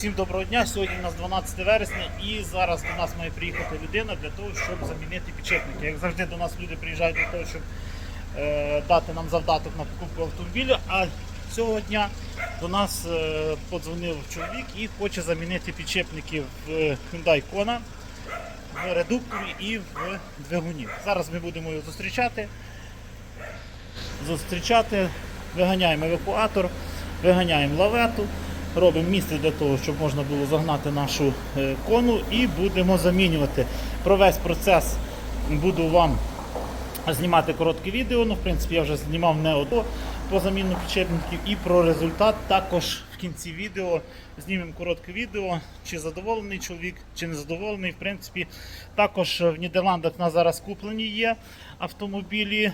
Всім доброго дня. Сьогодні у нас 12 вересня і зараз до нас має приїхати людина для того, щоб замінити підшипники. Як завжди до нас люди приїжджають для того, щоб е, дати нам завдаток на покупку автомобіля. А цього дня до нас е, подзвонив чоловік і хоче замінити підшипники в Hyundai Kona, в редукторі і в двигуні. Зараз ми будемо його зустрічати. Зустрічати, виганяємо евакуатор, виганяємо лавету. Робимо місце для того, щоб можна було загнати нашу е, кону і будемо замінювати. Про весь процес буду вам знімати коротке відео. Ну, в принципі, я вже знімав не одно по заміну підшипників і про результат. Також в кінці відео знімемо коротке відео, чи задоволений чоловік, чи не задоволений. В принципі, також в Нідерландах у нас зараз куплені є автомобілі.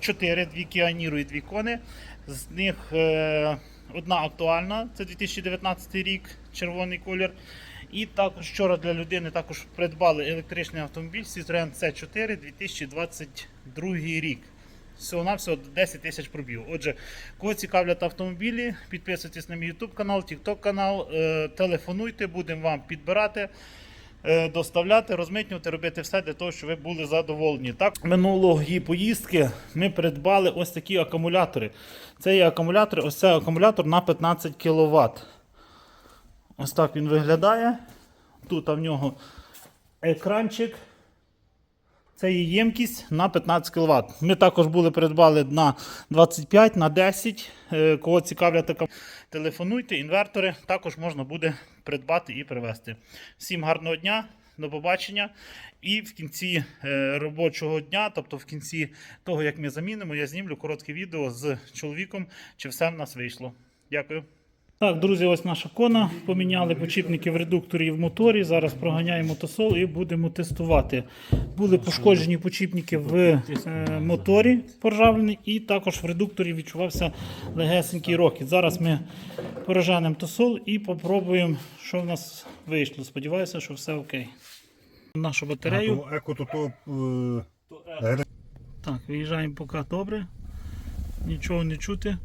4, дві Kia Niro і дві кони. З них е, одна актуальна, це 2019 рік, червоний колір. І також вчора для людини також придбали електричний автомобіль Citroen C4 2022 рік. Всього на всього 10 тисяч пробів. Отже, кого цікавлять автомобілі, підписуйтесь на мій YouTube канал, TikTok канал, е, телефонуйте, будемо вам підбирати, доставляти, розмитнювати, робити все для того, щоб ви були задоволені. Так, минулої поїздки ми придбали ось такі акумулятори. Це є акумулятор, ось це акумулятор на 15 кВт. Ось так він виглядає. Тут в нього екранчик. Це є ємкість на 15 кВт. Ми також були придбали на 25, на 10. Е, Кого цікавлять така, телефонуйте, інвертори також можна буде придбати і привезти. Всім гарного дня, до побачення. І в кінці е, робочого дня, тобто в кінці того, як ми замінимо, я знімлю коротке відео з чоловіком, чи все в нас вийшло. Дякую. Так, друзі, ось наша кона. Поміняли почіпники в редукторі і в моторі. Зараз проганяємо тосол і будемо тестувати. Були пошкоджені почіпники в е, моторі поржавлені, і також в редукторі відчувався легесенький рокіт. Зараз ми порожанемо тосол і попробуємо, що в нас вийшло. Сподіваюся, що все окей. Нашу батарею. Е, Так, виїжджаємо поки добре. Нічого не чути.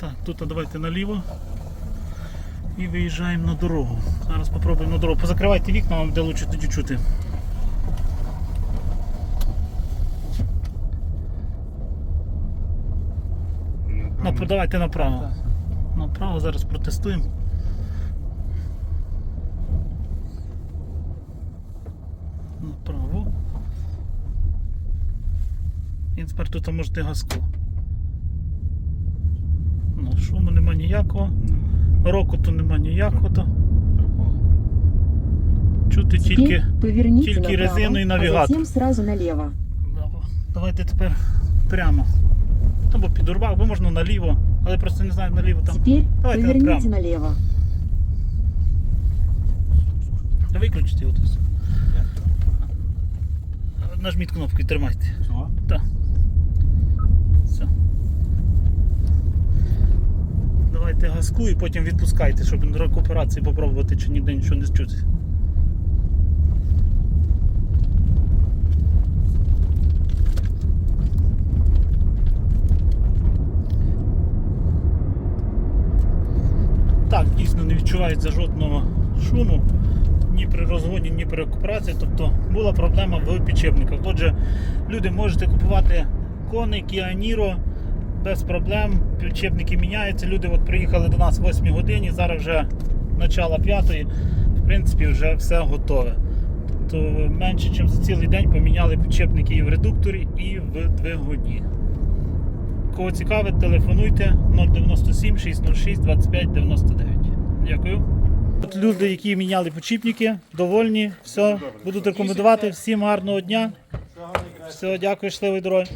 Так, тут давайте наліво. І виїжджаємо на дорогу. Зараз спробуємо на дорогу. Позакривайте вікна, вам буде лучше тоді чути. Нап- Давайте направо. Направо зараз протестуємо. Направо. І тепер тут можете газку. Ну, шуму нема ніякого. Рокоту нема ніякого. Чути тільки. Теперь поверните тільки направо, резину і а навігатор. затем сразу налево. Давайте тепер прямо. Або під урбак, або можна наліво, але просто не знаю наліво там. Теперь Давайте поверните направо. налево. Виключите його. Нажміть кнопку і тримайте. Що? Так. Все. Газку і потім відпускайте, щоб на рекуперації попробувати, чи ніде нічого не чути. Так, дійсно не відчувається жодного шуму ні при розгоні, ні при рекуперації. Тобто була проблема в підшипниках. Отже, люди можете купувати кони, Kia Niro без проблем. Підшипники міняються. Люди от приїхали до нас о 8 годині, зараз вже начало 5 в принципі, вже все готове. Тобто менше, ніж за цілий день поміняли підшипники і в редукторі, і в двигуні. Кого цікавить, телефонуйте 097 606 25 99. Дякую. От люди, які міняли почіпники, довольні. Все, будуть рекомендувати. Всім гарного дня. Все, дякую, щасливої дороги.